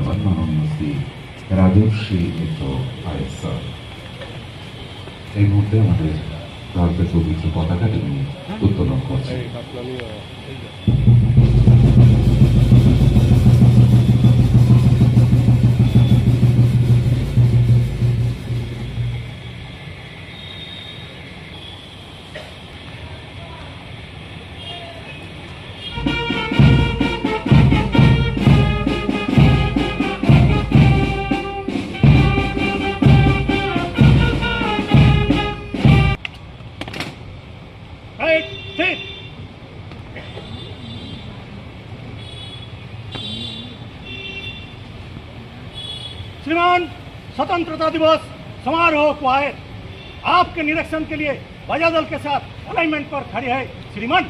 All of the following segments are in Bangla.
মাননীয় শ্রী রাজশ্রী মিত্র আইএসআর এই মুহূর্তে আমাদের ভারতের পবিত্র পতাকা তিনি উত্তোলন করছেন श्रीमान स्वतंत्रता दिवस समारोह को आए। आपके निरीक्षण के लिए वजह दल के साथ अलाइनमेंट पर खड़े हैं श्रीमान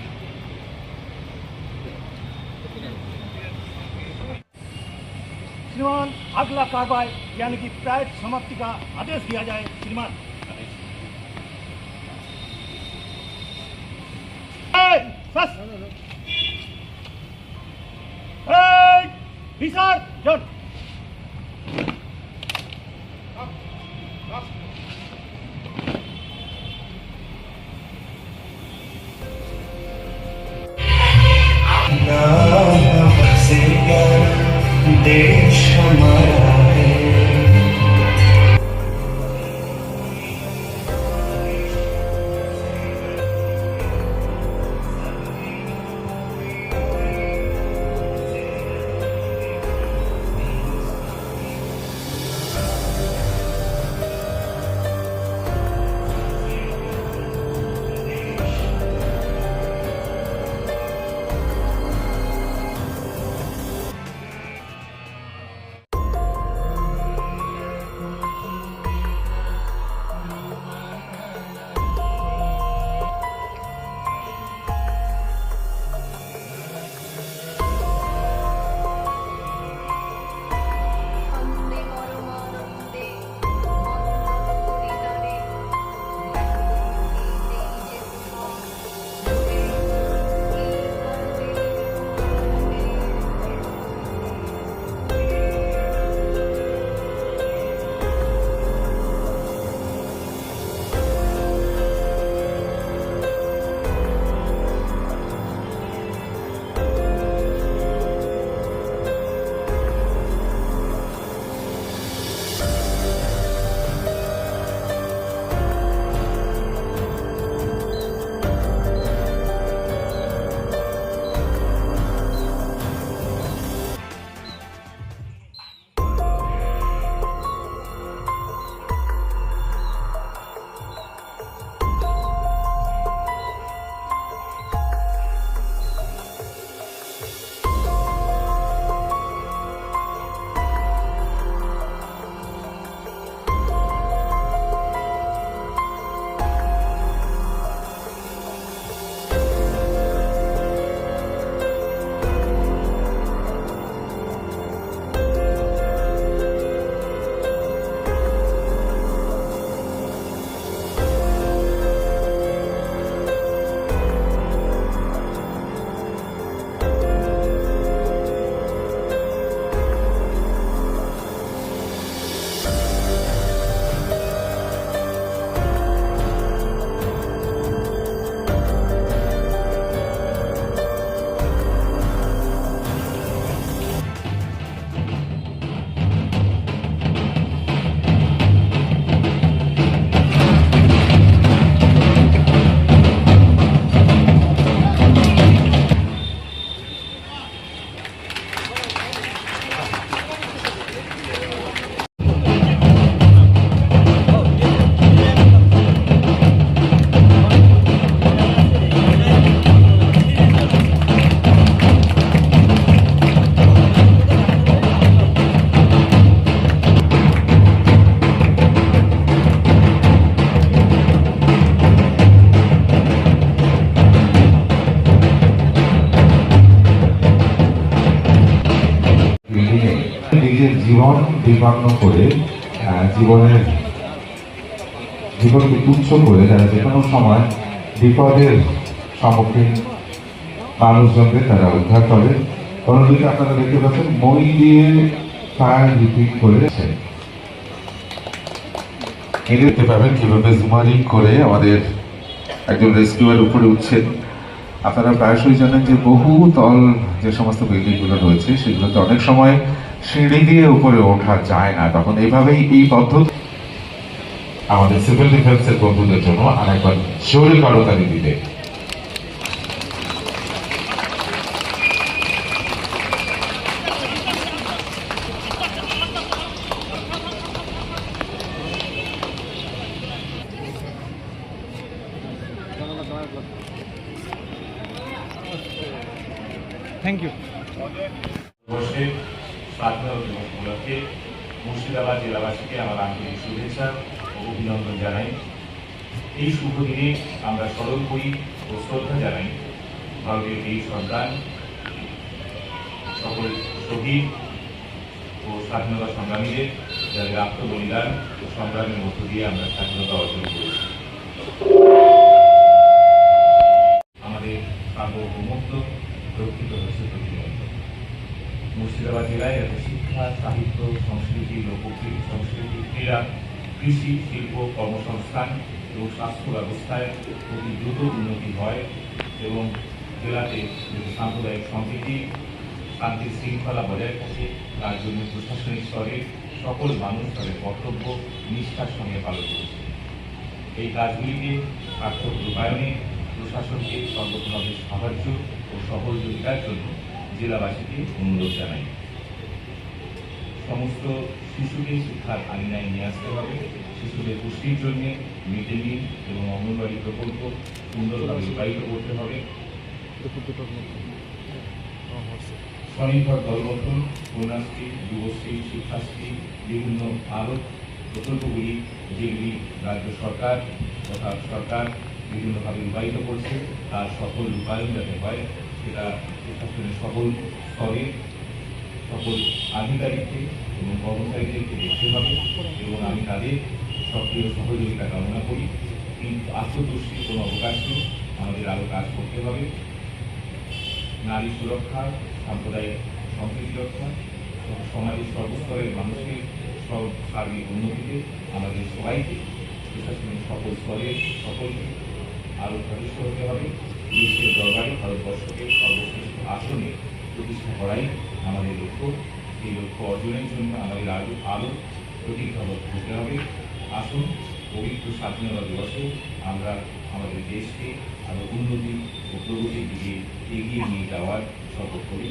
श्रीमान अगला कार्रवाई यानी कि प्राय समाप्ति का आदेश दिया जाए श्रीमान Hey, first. Hey, Visar, John. জীবন বিপন্ন করে জীবনের জীবনকে তুচ্ছ করে তারা যে কোনো সময় বিপদের সম্মুখীন মানুষজনকে তারা উদ্ধার করে। অন্যদিকে আপনারা দেখতে পাচ্ছেন, মই দিয়ে ফায়ার রিপিট করেছে দেখতে পাবেন কীভাবে জুমারিং করে আমাদের একজন রেস্কিউয়ার উপরে উঠছেন। আপনারা প্রায়শই জানেন যে বহু তল যে সমস্ত বিল্ডিংগুলো রয়েছে, সেগুলোতে অনেক সময় সিঁড়ি দিয়ে উপরে ওঠা যায় না তখন এইভাবেই এই পদ্ধতি আমাদের সিভিল ডিফেন্সের বন্ধুদের জন্য আর একবার শরীর কারোকারি দিবে Thank you. মুর্শিদাবাদ জেলাবাসীকে আমার আন্তরিক শুভেচ্ছা ও অভিনন্দন জানাই। এই শুভ দিনে আমরা স্মরণ করি ও শ্রদ্ধা জানাই ভারতের এই সন্তান, সকল শহীদ ও স্বাধীনতা সংগ্রামীদের, যাদের আত্মবলিদান ও সংগ্রামের মধ্য দিয়ে আমরা স্বাধীনতা অর্জন করেছি। আমাদের সার্বভৌমত্ব রক্ষিত হচ্ছে প্রতিনিয়ত। মুর্শিদাবাদ জেলায় শিক্ষা, সাহিত্য, সংস্কৃতি লোকগীত সংস্কৃতি ক্রীড়া, কৃষি, শিল্প, কর্মসংস্থান এবং স্বাস্থ্য ব্যবস্থায় অতি দ্রুত উন্নতি হয় এবং জেলাতে সাম্প্রদায়িক সম্প্রীতি, শান্তি শৃঙ্খলা বজায় থাকে, তার জন্য প্রশাসনিক স্তরে সকল মানুষ তাদের কর্তব্য, নিষ্ঠার সঙ্গে পালন করছে। এই কাজগুলিকে সার্থক রূপায়ণে প্রশাসনকে সর্বতভাবে সাহায্য ও সহযোগিতার জন্য জেলাবাসীকে অনুরোধ জানাই। সমস্ত শিশুকে শিক্ষার আঙিনায় নিয়ে আসতে হবে। শিশুদের পুষ্টির জন্য মিড ডে মিল এবং অঙ্গনবাড়ি প্রকল্প সুন্দরভাবে রূপায়িত করতে হবে। স্বনির্ভর দল গঠন কন্যাশ্রী, যুবশ্রী, শিক্ষাশ্রী, বিভিন্ন আরও প্রকল্পগুলি যেগুলি রাজ্য সরকার তথা সরকার বিভিন্নভাবে রূপায়িত করছে, তার সফল রূপায়ণ যাতে হয়, সেটা প্রশাসনের সকল স্তরে সকল আধিকারিককে এবং কর্মচারীদেরকে দেখতে হবে এবং আমি তাদের সক্রিয় সহযোগিতা কামনা করি। কিন্তু আত্মতুষ্টির কোনো অবকাশ নেই। আমাদের আরও কাজ করতে হবে। নারী সুরক্ষা, সাম্প্রদায়িক সম্প্রীতি রক্ষা সমাজের সর্বস্তরের মানুষের সব সার্বিক উন্নতিতে আমাদের সবাইকে, প্রশাসনের সকল স্তরে সকলকে আরও সচেষ্ট হতে হবে। দেশের দরবারে ভারতবর্ষকে সর্বশ্রেষ্ঠ আসনে প্রতিষ্ঠা করাই আমাদের লক্ষ্য, এই লক্ষ্য অর্জনের জন্য আমাদের আরও আরও প্রতিজ্ঞাবদ্ধ হতে হবে। আসুন, পবিত্র স্বাধীনতা দিবসে আমরা আমাদের দেশকে আরও উন্নতি ও প্রগতির দিকে এগিয়ে নিয়ে যাওয়ার শপথ করি।